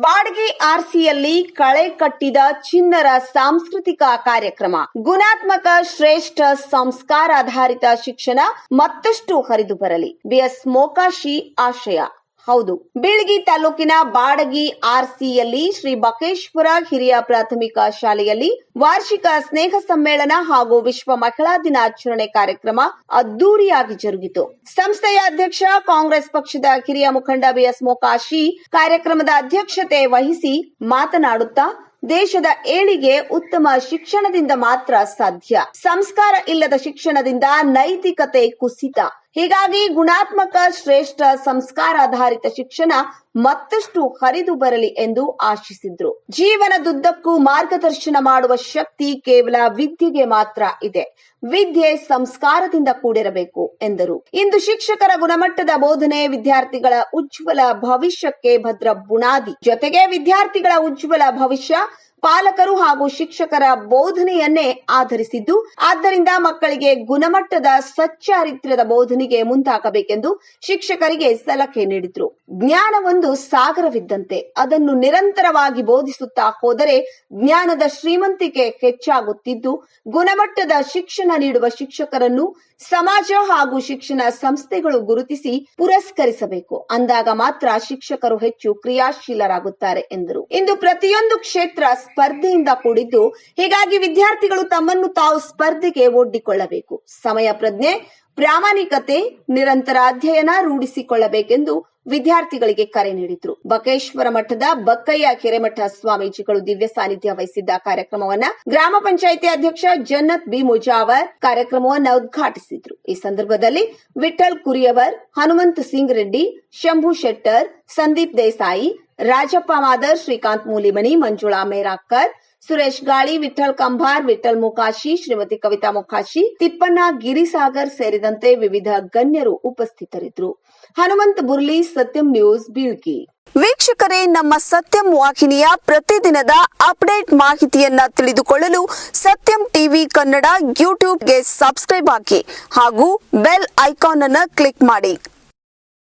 ಬಾಡ್ಗಿ ಆರ್ಸಿಯಲ್ಲಿ ಕಳೆ ಕಟ್ಟಿದ ಚಿನ್ನರ ಸಾಂಸ್ಕೃತಿಕ ಕಾರ್ಯಕ್ರಮ. ಗುಣಾತ್ಮಕ ಶ್ರೇಷ್ಠ ಸಂಸ್ಕಾರಾಧಾರಿತ ಶಿಕ್ಷಣ ಮತ್ತಷ್ಟು ಹರಿದು ಬರಲಿ ಬಿಎಸ್ ಮೋಕಾಶಿ ಆಶಯ ಹೌದು. ಬೀಳಗಿ ತಾಲೂಕಿನ ಬಾಡಗಿ ಆರ್ಸಿಯಲ್ಲಿ ಶ್ರೀ ಬಕೇಶ್ವರ ಹಿರಿಯ ಪ್ರಾಥಮಿಕ ಶಾಲೆಯಲ್ಲಿ ವಾರ್ಷಿಕ ಸ್ನೇಹ ಸಮ್ಮೇಳನ ಹಾಗೂ ವಿಶ್ವ ಮಹಿಳಾ ದಿನಾಚರಣೆ ಕಾರ್ಯಕ್ರಮ ಅದ್ದೂರಿಯಾಗಿ ಜರುಗಿತು. ಸಂಸ್ಥೆಯ ಅಧ್ಯಕ್ಷ, ಕಾಂಗ್ರೆಸ್ ಪಕ್ಷದ ಹಿರಿಯ ಮುಖಂಡ ಬಿಎಸ್ ಮೊಕಾಶಿ ಕಾರ್ಯಕ್ರಮದ ಅಧ್ಯಕ್ಷತೆ ವಹಿಸಿ ಮಾತನಾಡುತ್ತಾ, ದೇಶದ ಏಳಿಗೆ ಉತ್ತಮ ಶಿಕ್ಷಣದಿಂದ ಮಾತ್ರ ಸಾಧ್ಯ. ಸಂಸ್ಕಾರ ಇಲ್ಲದ ಶಿಕ್ಷಣದಿಂದ ನೈತಿಕತೆ ಕುಸಿತ. ಹೀಗಾಗಿ ಗುಣಾತ್ಮಕ ಶ್ರೇಷ್ಠ ಸಂಸ್ಕಾರ ಆಧಾರಿತ ಶಿಕ್ಷಣ ಮತ್ತಷ್ಟು ಹರಿದು ಬರಲಿ ಎಂದು ಆಶಿಸಿದ್ರು. ಜೀವನದುದ್ದಕ್ಕೂ ಮಾರ್ಗದರ್ಶನ ಮಾಡುವ ಶಕ್ತಿ ಕೇವಲ ವಿದ್ಯೆಗೆ ಮಾತ್ರ ಇದೆ. ವಿದ್ಯೆ ಸಂಸ್ಕಾರದಿಂದ ಕೂಡಿರಬೇಕು ಎಂದರು. ಇಂದು ಶಿಕ್ಷಕರ ಗುಣಮಟ್ಟದ ಬೋಧನೆ ವಿದ್ಯಾರ್ಥಿಗಳ ಉಜ್ವಲ ಭವಿಷ್ಯಕ್ಕೆ ಭದ್ರ ಬುನಾದಿ. ಜೊತೆಗೆ ವಿದ್ಯಾರ್ಥಿಗಳ ಉಜ್ವಲ ಭವಿಷ್ಯ ಪಾಲಕರು ಹಾಗೂ ಶಿಕ್ಷಕರ ಬೋಧನೆಯನ್ನೇ ಆಧರಿಸಿದ್ದು, ಆದ್ದರಿಂದ ಮಕ್ಕಳಿಗೆ ಗುಣಮಟ್ಟದ ಸಚ್ಚಾರಿತ್ರ್ಯದ ಬೋಧನೆಗೆ ಮುಂದಾಗಬೇಕೆಂದು ಶಿಕ್ಷಕರಿಗೆ ಸಲಹೆ ನೀಡಿದ್ರು. ಜ್ಞಾನ ಒಂದು ಸಾಗರವಿದ್ದಂತೆ ಅದನ್ನು ನಿರಂತರವಾಗಿ ಬೋಧಿಸುತ್ತಾ ಹೋದರೆ ಜ್ಞಾನದ ಶ್ರೀಮಂತಿಕೆ ಹೆಚ್ಚಾಗುತ್ತಿದ್ದು, ಗುಣಮಟ್ಟದ ಶಿಕ್ಷಣ ನೀಡುವ ಶಿಕ್ಷಕರನ್ನು ಸಮಾಜ ಹಾಗೂ ಶಿಕ್ಷಣ ಸಂಸ್ಥೆಗಳು ಗುರುತಿಸಿ ಪುರಸ್ಕರಿಸಬೇಕು. ಅಂದಾಗ ಮಾತ್ರ ಶಿಕ್ಷಕರು ಹೆಚ್ಚು ಕ್ರಿಯಾಶೀಲರಾಗುತ್ತಾರೆ ಎಂದರು. ಇಂದು ಪ್ರತಿಯೊಂದು ಕ್ಷೇತ್ರ ಸ್ಪರ್ಧೆಯಿಂದ ಕೂಡಿದ್ದು. ಹೀಗಾಗಿ ವಿದ್ಯಾರ್ಥಿಗಳು ತಮ್ಮನ್ನು ತಾವು ಸ್ಪರ್ಧೆಗೆ ಒಡ್ಡಿಕೊಳ್ಳಬೇಕು. ಸಮಯ ಪ್ರಜ್ಞೆ, ಪ್ರಾಮಾಣಿಕತೆ, ನಿರಂತರ ಅಧ್ಯಯನ ರೂಢಿಸಿಕೊಳ್ಳಬೇಕೆಂದು ವಿದ್ಯಾರ್ಥಿಗಳಿಗೆ ಕರೆ ನೀಡಿದ್ರು. ಬಕೇಶ್ವರ ಮಠದ ಬಕ್ಕಯ್ಯ ಕೆರೆಮಠ ಸ್ವಾಮೀಜಿಗಳು ದಿವ್ಯ ಸಾನ್ನಿಧ್ಯ ವಹಿಸಿದ್ದ ಕಾರ್ಯಕ್ರಮವನ್ನ ಗ್ರಾಮ ಪಂಚಾಯಿತಿ ಅಧ್ಯಕ್ಷ ಜನ್ನತ್ ಬಿ ಮುಜಾವರ್ ಕಾರ್ಯಕ್ರಮವನ್ನು ಉದ್ಘಾಟಿಸಿದ್ರು. ಈ ಸಂದರ್ಭದಲ್ಲಿ ವಿಠಲ್ ಕುರಿಯವರ್, ಹನುಮಂತ್ ಸಿಂಗ್ ರೆಡ್ಡಿ, ಶಂಭು ಶೆಟ್ಟರ್, ಸಂದೀಪ್ ದೇಸಾಯಿ ರಾಜಪ್ಪ ಮಾದರ್, ಶ್ರೀಕಾಂತ್ ಮೂಲಿಮನಿ, ಮಂಜುಳಾ ಮೇರಾಕರ್ ಸುರೇಶ್ ಗಾಳಿ ವಿಠಲ್ ಕಂಭಾರ್ ವಿಠಲ್ ಮುಖಾಶಿ, ಶ್ರೀಮತಿ ಕವಿತಾ ಮುಖಾಶಿ, ತಿಪ್ಪಣ್ಣ, ಗಿರಿಸಾಗರ್ ಸೇರಿದಂತೆ ವಿವಿಧ ಗಣ್ಯರು ಉಪಸ್ಥಿತರಿದ್ದರು. ಹನುಮಂತ್ ಬುರ್ಲಿ, ಸತ್ಯಂ ನ್ಯೂಸ್ ಬೀಳ್ಕಿ ವೀಕ್ಷಕರೇ, ನಮ್ಮ ಸತ್ಯಂ ವಾಹಿನಿಯ ಪ್ರತಿದಿನದ ಅಪ್ಡೇಟ್ ಮಾಹಿತಿಯನ್ನ ತಿಳಿದುಕೊಳ್ಳಲು ಸತ್ಯಂ ಟಿವಿ ಕನ್ನಡ ಯೂಟ್ಯೂಬ್ಗೆ ಸಬ್ಸ್ಕ್ರೈಬ್ ಹಾಕಿ ಹಾಗೂ ಬೆಲ್ ಐಕಾನ್ ಅನ್ನು ಕ್ಲಿಕ್ ಮಾಡಿ.